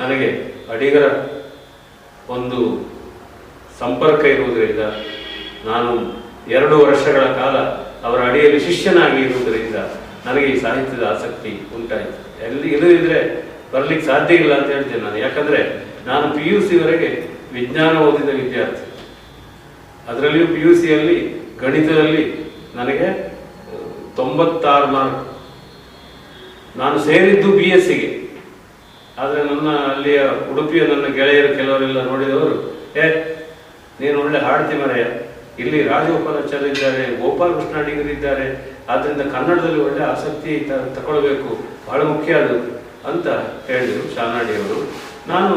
ನನಗೆ ಅಡಿಗರ ಒಂದು ಸಂಪರ್ಕ ಇರುವುದರಿಂದ ನಾನು ಎರಡು ವರ್ಷಗಳ ಕಾಲ ಅವರ ಅಡಿಯಲ್ಲಿ ಶಿಷ್ಯನಾಗಿ ಇರುವುದರಿಂದ ನನಗೆ ಈ ಸಾಹಿತ್ಯದ ಆಸಕ್ತಿ ಉಂಟಾಯಿತು. ಎಲ್ಲಿ ಇಲ್ಲದಿದ್ದರೆ ಬರಲಿಕ್ಕೆ ಸಾಧ್ಯ ಇಲ್ಲ ಅಂತ ಹೇಳ್ತೇನೆ ನಾನು. ಯಾಕಂದ್ರೆ ನಾನು ಪಿ ಯು ಸಿವರೆಗೆ ವಿಜ್ಞಾನ ಓದಿದ ವಿದ್ಯಾರ್ಥಿ. ಅದರಲ್ಲಿಯೂ ಪಿ ಯು ಸಿಯಲ್ಲಿ ಗಣಿತದಲ್ಲಿ ನನಗೆ, ತೊಂಬತ್ತಾರು ಮಾರ್ಕ್. ನಾನು ಸೇರಿದ್ದು ಬಿ ಎಸ್ ಸಿಗೆ ಆದರೆ ನನ್ನ ಅಲ್ಲಿಯ ಉಡುಪಿಯ ನನ್ನ ಗೆಳೆಯರು ಕೆಲವರೆಲ್ಲ ನೋಡಿದವರು, ಏ, ನೀನು ಒಳ್ಳೆ ಹಾಡ್ತಿ ಮರೆಯ. ಇಲ್ಲಿ ರಾಜಗೋಪಾಲಾಚಾರ್ಯ ಇದ್ದಾರೆ ಗೋಪಾಲ ಕೃಷ್ಣ ಅಡಿಗರು ಇದ್ದಾರೆ ಆದ್ದರಿಂದ ಕನ್ನಡದಲ್ಲಿ ಒಳ್ಳೆ ಆಸಕ್ತಿ ತಗೊಳ್ಬೇಕು ಬಹಳ ಮುಖ್ಯ ಅದು, ಅಂತ ಹೇಳಿದರು ಶಾನಾಡಿಯವರು ನಾನು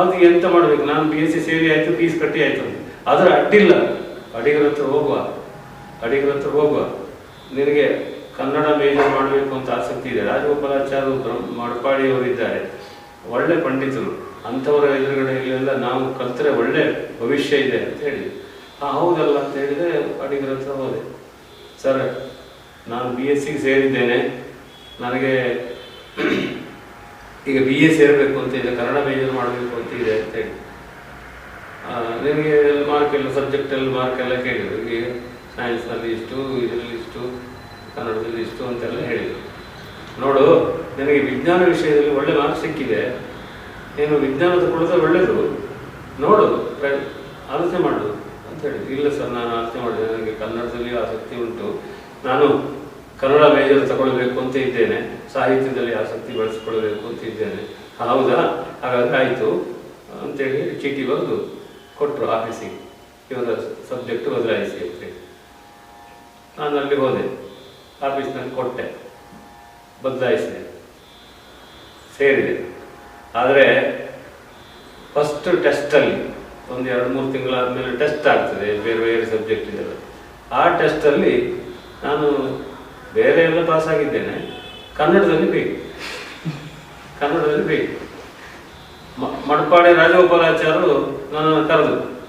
ಅದು ಎಂತ ಮಾಡಬೇಕು? ನಾನು ಬಿ ಎಸ್ ಸಿ ಸೇರಿ ಆಯಿತು ಫೀಸ್ ಕಟ್ಟಿ ಆಯಿತು. ಅದರ ಅಡ್ಡಿಲ್ಲ. ಅಡಿಗರ ಹತ್ರ ಹೋಗುವ. ಅಡಿಗರ ಹತ್ರ ಹೋಗುವ. ನಿನಗೆ ಕನ್ನಡ ಮೇಜರ್ ಮಾಡಬೇಕು ಅಂತ ಆಸಕ್ತಿ ಇದೆ. ರಾಜಗೋಪಾಲಾಚಾರ್ಯ ಮಡಪಾಡಿಯವರು ಇದ್ದಾರೆ ಒಳ್ಳೆ ಪಂಡಿತರು, ಅಂಥವರ ಎದುರುಗಡೆಯಲ್ಲೆಲ್ಲ ನಾವು ಕಲ್ತರೆ ಒಳ್ಳೆ ಭವಿಷ್ಯ ಇದೆ ಅಂತ ಹೇಳಿ ಹಾಂ ಹೌದಲ್ಲ ಅಂತ ಹೇಳಿದ್ರೆ ಅಡಿಗರ ಹತ್ರ ಹೋದೆ. ಸರ್, ನಾನು ಬಿ ಎಸ್ ಸಿಗೆ ಸೇರಿದ್ದೇನೆ. ನನಗೆ ಈಗ ಬಿ ಎ ಸೇರಬೇಕು ಅಂತ ಇದೆ, ಕನ್ನಡ ಮೇಜರ್ ಮಾಡಬೇಕು ಅಂತ ಇದೆ ಅಂತ ಹೇಳಿ ನಿಮಗೆ ಮಾರ್ಕ್ ಎಲ್ಲ ಸಬ್ಜೆಕ್ಟ್ ಎಲ್ಲ ಮಾರ್ಕ್ ಎಲ್ಲ ಕೇಳಿದ್ರು. ಈಗ ಸೈನ್ಸ್ನಲ್ಲಿ ಇಷ್ಟು, ಇದರಲ್ಲಿ ಇಷ್ಟು, ಕನ್ನಡದಲ್ಲಿ ಇಷ್ಟು ಅಂತೆಲ್ಲ ಹೇಳಿದರು. ನೋಡು ನಿನಗೆ ವಿಜ್ಞಾನ ವಿಷಯದಲ್ಲಿ ಒಳ್ಳೆ ಮಾರ್ಕ್ ಸಿಕ್ಕಿದೆ. ನೀನು ವಿಜ್ಞಾನ ತಗೊಳ್ಳೋದು ಒಳ್ಳೆಯದು ನೋಡು ಆಲೋಚನೆ ಮಾಡು ಅಂತ ಹೇಳಿ ಇಲ್ಲ ಸರ್, ನಾನು ಆಲೋಚನೆ ಮಾಡಿದೆ. ನನಗೆ ಕನ್ನಡದಲ್ಲಿ ಆಸಕ್ತಿ ಉಂಟು. ನಾನು ಕನ್ನಡ ಮೇಜರ್ ತಗೊಳ್ಬೇಕು ಅಂತ ಇದ್ದೇನೆ. ಸಾಹಿತ್ಯದಲ್ಲಿ ಆಸಕ್ತಿ ಬೆಳೆಸ್ಕೊಳ್ಬೇಕು ಅಂತ ಇದ್ದೇನೆ. ಹೌದಾ? ಹಾಗಾದ್ರೆ ಆಯಿತು ಅಂತೇಳಿ ಚೀಟಿ ಬರೆದು ಕೊಟ್ಟರು ಆಫೀಸಿಗೆ ಇವರ ಸಬ್ಜೆಕ್ಟ್ ಬದಲಾಯಿಸಿ ಅಂತೇಳಿ ನಾನು ಅಲ್ಲಿ ಹೋದೆ. ಆಫೀಸ್ನಲ್ಲಿ ಕೊಟ್ಟೆ. ಬದಲಾಯಿಸಿದೆ. ಸೇರಿದೆ. ಆದರೆ ಫಸ್ಟ್ ಟೆಸ್ಟಲ್ಲಿ ಒಂದು ಎರಡು ಮೂರು ತಿಂಗಳಾದಮೇಲೆ ಟೆಸ್ಟ್ ಆಗ್ತದೆ, ಬೇರೆ ಬೇರೆ ಸಬ್ಜೆಕ್ಟ್ ಇದೆಲ್ಲ. ಆ ಟೆಸ್ಟಲ್ಲಿ ನಾನು ಬೇರೆ ಎಲ್ಲ ಪಾಸ್ ಆಗಿದ್ದೇನೆ. ಕನ್ನಡದಲ್ಲಿ ಬೇಕು. ಕನ್ನಡದಲ್ಲಿ ಬೇಕು. ಮ- ಮಡಪಾಡಿ ರಾಜಗೋಪಾಲಾಚಾರ್ಯರು ನನ್ನನ್ನು ಕರೆದು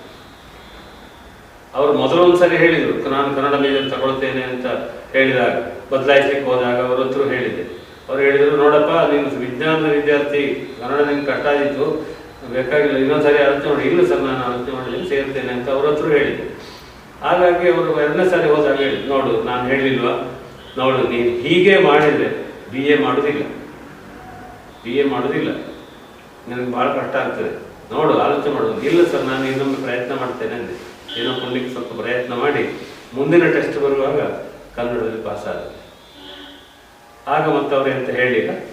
ಅವರು ಮೊದಲೊಂದು ಸರಿ ಹೇಳಿದರು, ನಾನು ಕನ್ನಡ ಮೇಜರ್ ತಗೊಳ್ತೇನೆ ಅಂತ ಹೇಳಿದಾಗ, ಬದಲಾಯಿಸಲಿಕ್ಕೆ ಹೋದಾಗ ಅವರತ್ರ ಹೇಳಿದೆ. ಅವ್ರು ಹೇಳಿದರು, ನೋಡಪ್ಪ, ನೀನು ವಿಜ್ಞಾನದ ವಿದ್ಯಾರ್ಥಿ ಕನ್ನಡ ನಿಂಗೆ ಆಯಿತು, ಬೇಕಾಗಿಲ್ಲ, ಇನ್ನೊಂದ್ಸರಿ ಆಲೋಚನೆ ಮಾಡಿ ಇಲ್ಲ ಸರ್ ನಾನು ಆಲೋಚನೆ ಇಲ್ಲಿ ಸೇರ್ತೇನೆ ಅಂತ ಅವ್ರ ಹತ್ರ ಹೇಳಿದ್ದೆ ಹಾಗಾಗಿ ಅವರು ಎರಡನೇ ಸಾರಿ ಹೋದಾಗ ಹೇಳಿ ನೋಡು, ನಾನು ಹೇಳಿಲ್ವಾ? ನೋಡು, ನೀನು ಹೀಗೆ ಮಾಡಿದರೆ ಬಿ ಎ ಮಾಡೋದಿಲ್ಲ. ಬಿ ಎ ಮಾಡೋದಿಲ್ಲ. ನನಗೆ ಭಾಳ ಕಷ್ಟ ಆಗ್ತದೆ. ನೋಡು, ಆಲೋಚನೆ ಮಾಡೋದು ಇಲ್ಲ ಸರ್, ನಾನು ಇನ್ನೊಮ್ಮೆ ಪ್ರಯತ್ನ ಮಾಡ್ತೇನೆ ಅಂದೆ. ಏನೋ ಕೊಡ್ಲಿಕ್ಕೆ ಸ್ವಲ್ಪ ಪ್ರಯತ್ನ ಮಾಡಿ, ಮುಂದಿನ ಟೆಸ್ಟ್ ಬರುವಾಗ ಕನ್ನಡದಲ್ಲಿ ಪಾಸ್ ಆದ ಆಗ ಮತ್ತೆ ಅಂತ ಹೇಳಿಲ್ಲ.